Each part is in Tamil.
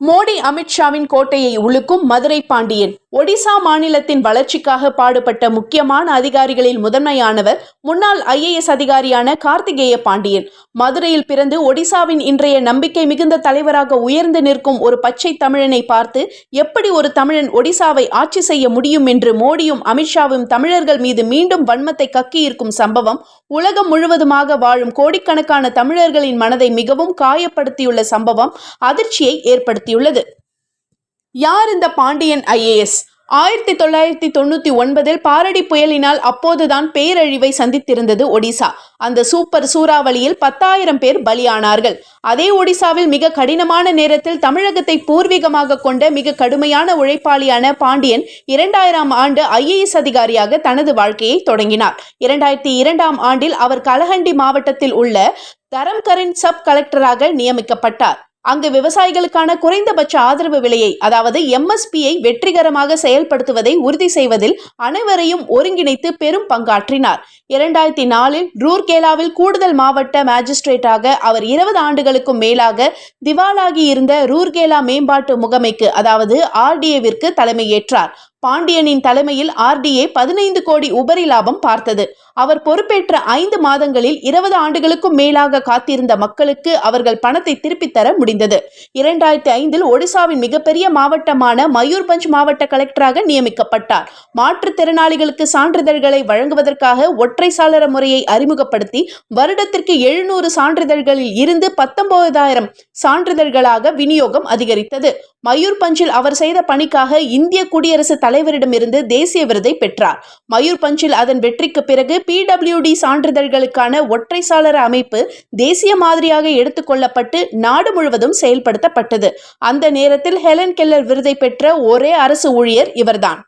மோடி அமித்ஷாவின் கோட்டையை உழுக்கும் மதுரை பாண்டியன். ஒடிசா மாநிலத்தின் வளர்ச்சிக்காக பாடுபட்ட முக்கியமான அதிகாரிகளில் முதன்மையானவர் முன்னாள் ஐஏஎஸ் அதிகாரியான கார்த்திகேய பாண்டியன். மதுரையில் பிறந்து ஒடிசாவின் இன்றைய நம்பிக்கை மிகுந்த தலைவராக உயர்ந்து நிற்கும் ஒரு பச்சை தமிழனை பார்த்து எப்படி ஒரு தமிழன் ஒடிசாவை ஆட்சி செய்ய முடியும் என்று மோடியும் அமித்ஷாவும் தமிழர்கள் மீது மீண்டும் வன்மத்தை கக்கியிருக்கும் சம்பவம் உலகம் முழுவதுமாக வாழும் கோடிக்கணக்கான தமிழர்களின் மனதை மிகவும் காயப்படுத்தியுள்ள சம்பவம் அதிர்ச்சியை ஏற்படுத்தியுள்ளது யார் இந்த பாண்டியன் ஐஏஎஸ் ஆயிரத்தி தொள்ளாயிரத்தி தொண்ணூத்தி ஒன்பதில் பாரடி புயலினால் அப்போதுதான் பேரழிவை சந்தித்திருந்தது ஒடிசா. அந்த சூப்பர் சூறாவளியில் பத்தாயிரம் பேர் பலியானார்கள். அதே ஒடிசாவில் மிக கடினமான நேரத்தில் தமிழகத்தை பூர்வீகமாக கொண்ட மிக கடுமையான உழைப்பாளியான பாண்டியன் இரண்டாயிரம் ஆண்டு ஐஏஎஸ் அதிகாரியாக தனது வாழ்க்கையை தொடங்கினார். இரண்டாயிரத்தி இரண்டாம் ஆண்டில் அவர் கலஹண்டி மாவட்டத்தில் உள்ள தரம்கரின் சப் கலெக்டராக நியமிக்கப்பட்டார். அங்கு விவசாயிகளுக்கான குறைந்தபட்ச ஆதரவு விலையை அதாவது எம்எஸ்பியை வெற்றிகரமாக செயல்படுத்துவதை உறுதி செய்வதில் அனைவரையும் ஒருங்கிணைத்து பெரும் பங்காற்றினார். இரண்டாயிரத்தி நாலில் ரூர்கேலாவில் கூடுதல் மாவட்ட மேஜிஸ்ட்ரேட்டாக அவர் இருபது ஆண்டுகளுக்கும் மேலாக திவாலாகி இருந்த ரூர்கேலா மேம்பாட்டு முகமைக்கு அதாவது ஆர்டிஏவிற்கு தலைமையேற்றார். பாண்டியனின் தலைமையில் ஆர்டிஏ பதினைந்து கோடி உபரி லாபம் பார்த்தது. அவர் பொறுப்பேற்ற ஐந்து மாதங்களில் இருபது ஆண்டுகளுக்கும் மேலாக காத்திருந்த மக்களுக்கு அவர்கள் பணத்தை திருப்பித் தர முடிந்தது. இரண்டாயிரத்தி ஐந்தில் ஒடிசாவின் மிகப்பெரிய மாவட்டமான மயூர்பஞ்ச் மாவட்ட கலெக்டராக நியமிக்கப்பட்டார். மாற்றுத்திறனாளிகளுக்கு சான்றிதழ்களை வழங்குவதற்காக ஒற்றை சாளர முறையை அறிமுகப்படுத்தி வருடத்திற்கு எழுநூறு சான்றிதழ்களில் இருந்து பத்தொன்பதாயிரம் சான்றிதழ்களாக விநியோகம் அதிகரித்தது. மயூர்பஞ்சில் அவர் செய்த பணிக்காக இந்திய குடியரசு தலைவரிடமிருந்து தேசிய விருதை பெற்றார். மயூர் பஞ்சில் அதன் வெற்றிக்கு பிறகு பிடபிள்யூடி சான்றிதழ்களுக்கான ஒற்றை சாளர அமைப்பு தேசிய மாதிரியாக எடுத்துக்கொள்ளப்பட்டு நாடு முழுவதும் செயல்படுத்தப்பட்டது. அந்த நேரத்தில் ஹெலன் கெல்லர் விருதை பெற்ற ஒரே அரசு ஊழியர் இவர்தான்.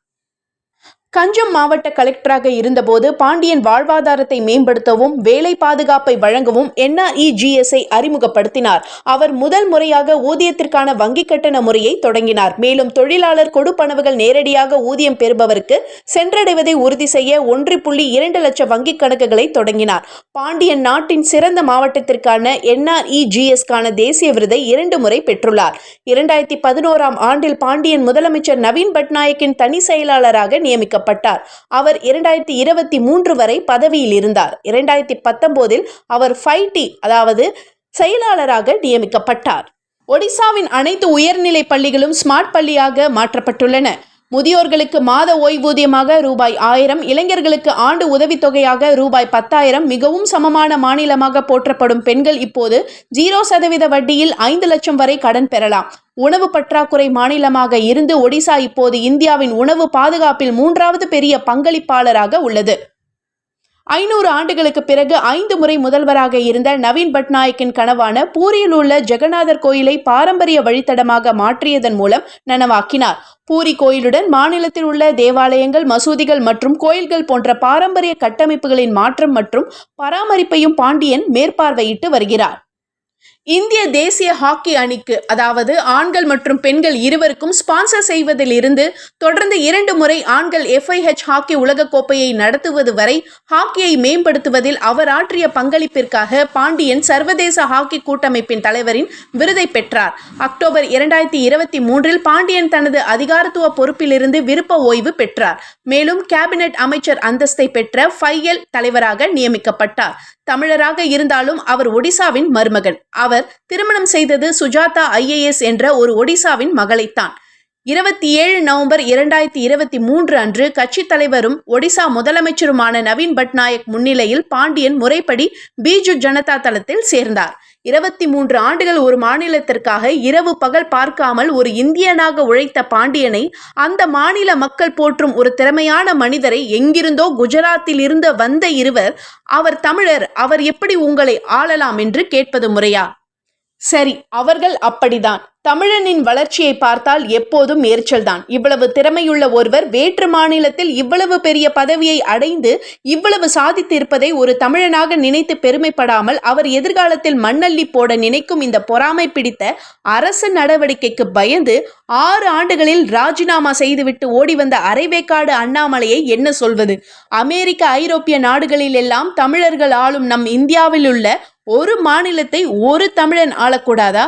கஞ்சம் மாவட்ட கலெக்டராக இருந்தபோது பாண்டியன் வாழ்வாதாரத்தை மேம்படுத்தவும் வேலை பாதுகாப்பை வழங்கவும் என்ஆர்இஜிஎஸ்ஐ அறிமுகப்படுத்தினார். அவர் முதல் முறையாக ஊதியத்திற்கான வங்கி கட்டண முறையை தொடங்கினார். மேலும் தொழிலாளர் கொடுப்பனவுகள் நேரடியாக ஊதியம் பெறுபவருக்கு சென்றடைவதை உறுதி செய்ய ஒன்று புள்ளி இரண்டு லட்சம் வங்கிக் கணக்குகளை தொடங்கினார். பாண்டியன் நாட்டின் சிறந்த மாவட்டத்திற்கான என்ஆர்இஜிஎஸ்கான தேசிய விருதை இரண்டு முறை பெற்றுள்ளார். இரண்டாயிரத்தி பதினோராம் ஆண்டில் பாண்டியன் முதலமைச்சர் நவீன் பட்நாயக்கின் தனி செயலாளராக நியமிக்கப்பட்டார். அவர் இரண்டாயிரத்தி இருபத்தி மூன்று வரை பதவியில் இருந்தார். இரண்டாயிரத்தி பத்தொன்பதில் அவர் ஃபைடி அதாவது செயலாளராக நியமிக்கப்பட்டார். ஒடிசாவின் அனைத்து உயர்நிலை பள்ளிகளும் ஸ்மார்ட் பள்ளியாக மாற்றப்பட்டுள்ளன. முதியோர்களுக்கு மாத ஓய்வூதியமாக ரூபாய் ஆயிரம் இளைஞர்களுக்கு ஆண்டு உதவித்தொகையாக ரூபாய் பத்தாயிரம் மிகவும் சமமான மாநிலமாக போற்றப்படும் பெண்கள் இப்போது ஜீரோ சதவீத வட்டியில் ஐந்து லட்சம் வரை கடன் பெறலாம். உணவு பற்றாக்குறை மாநிலமாக இருந்து ஒடிசா இப்போது இந்தியாவின் உணவு பாதுகாப்பில் மூன்றாவது பெரிய பங்களிப்பாளராக உள்ளது. ஐநூறு ஆண்டுகளுக்கு பிறகு ஐந்து முறை முதல்வராக இருந்த நவீன் பட்நாயக்கின் கனவான பூரியில் உள்ள ஜெகநாதர் கோயிலை பாரம்பரிய வழித்தடமாக மாற்றியதன் மூலம் நனவாக்கினார். பூரி கோயிலுடன் மாநிலத்தில் உள்ள தேவாலயங்கள் மசூதிகள் மற்றும் கோயில்கள் போன்ற பாரம்பரிய கட்டமைப்புகளின் மாற்றம் மற்றும் பராமரிப்பையும் பாண்டியன் மேற்பார்வையிட்டு வருகிறார். இந்திய தேசிய ஹாக்கி அணிக்கு அதாவது ஆண்கள் மற்றும் பெண்கள் இருவருக்கும் ஸ்பான்சர் செய்வதில் இருந்து தொடர்ந்து இரண்டு முறை ஆண்கள் எஃப்ஐஹெச் ஹாக்கி உலகக்கோப்பையை நடத்துவது வரை ஹாக்கியை மேம்படுத்துவதில் அவர் ஆற்றிய பங்களிப்பிற்காக பாண்டியன் சர்வதேச ஹாக்கி கூட்டமைப்பின் தலைவரின் விருதை பெற்றார். அக்டோபர் இரண்டாயிரத்தி இருபத்தி மூன்றில் பாண்டியன் தனது அதிகாரத்துவ பொறுப்பிலிருந்து விருப்ப ஓய்வு பெற்றார். மேலும் கேபினெட் அமைச்சர் அந்தஸ்தை பெற்ற ஃபைஎல் தலைவராக நியமிக்கப்பட்டார். தமிழராக இருந்தாலும் அவர் ஒடிசாவின் மருமகன். அவர் திருமணம் செய்தது சுஜாதா ஐஏஎஸ் என்ற ஒரு ஒடிசாவின் மகளைத்தான் இருபத்தி ஏழு நவம்பர் இரண்டாயிரத்தி இருபத்தி மூன்று அன்று கட்சித் தலைவரும் ஒடிசா முதலமைச்சருமான நவீன் பட்நாயக் முன்னிலையில் பாண்டியன் முறைப்படி பிஜு ஜனதா தளத்தில் சேர்ந்தார். இருபத்தி மூன்று ஆண்டுகள் ஒரு மாநிலத்திற்காக இரவு பகல் பார்க்காமல் ஒரு இந்தியனாக உழைத்த பாண்டியனை அந்த மாநில மக்கள் போற்றும் ஒரு திறமையான மனிதரை எங்கிருந்தோ குஜராத்தில் இருந்து வந்த இருவர் அவர் தமிழர் அவர் எப்படி உங்களை ஆளலாம்? என்று கேட்பது முறையா? சரி அவர்கள் அப்படிதான். தமிழனின் வளர்ச்சியை பார்த்தால் எப்போதும் எரிச்சல்தான். இவ்வளவு திறமையுள்ள ஒருவர் வேற்று மாநிலத்தில் இவ்வளவு பெரிய பதவியை அடைந்து இவ்வளவு சாதித்திருப்பதை ஒரு தமிழனாக நினைத்து பெருமைப்படாமல் அவர் எதிர்காலத்தில் மண்ணள்ளி போட நினைக்கும் இந்த பொறாமை பிடித்த அரசு நடவடிக்கைக்கு பயந்து ஆறு ஆண்டுகளில் ராஜினாமா செய்துவிட்டு ஓடி வந்த அரைவேக்காடு அண்ணாமலையை என்ன சொல்வது? அமெரிக்க ஐரோப்பிய நாடுகளில் எல்லாம் தமிழர்கள் ஆளும் நம் இந்தியாவில் உள்ள ஒரு மாநிலத்தை ஒரு தமிழன் ஆளக்கூடாதா?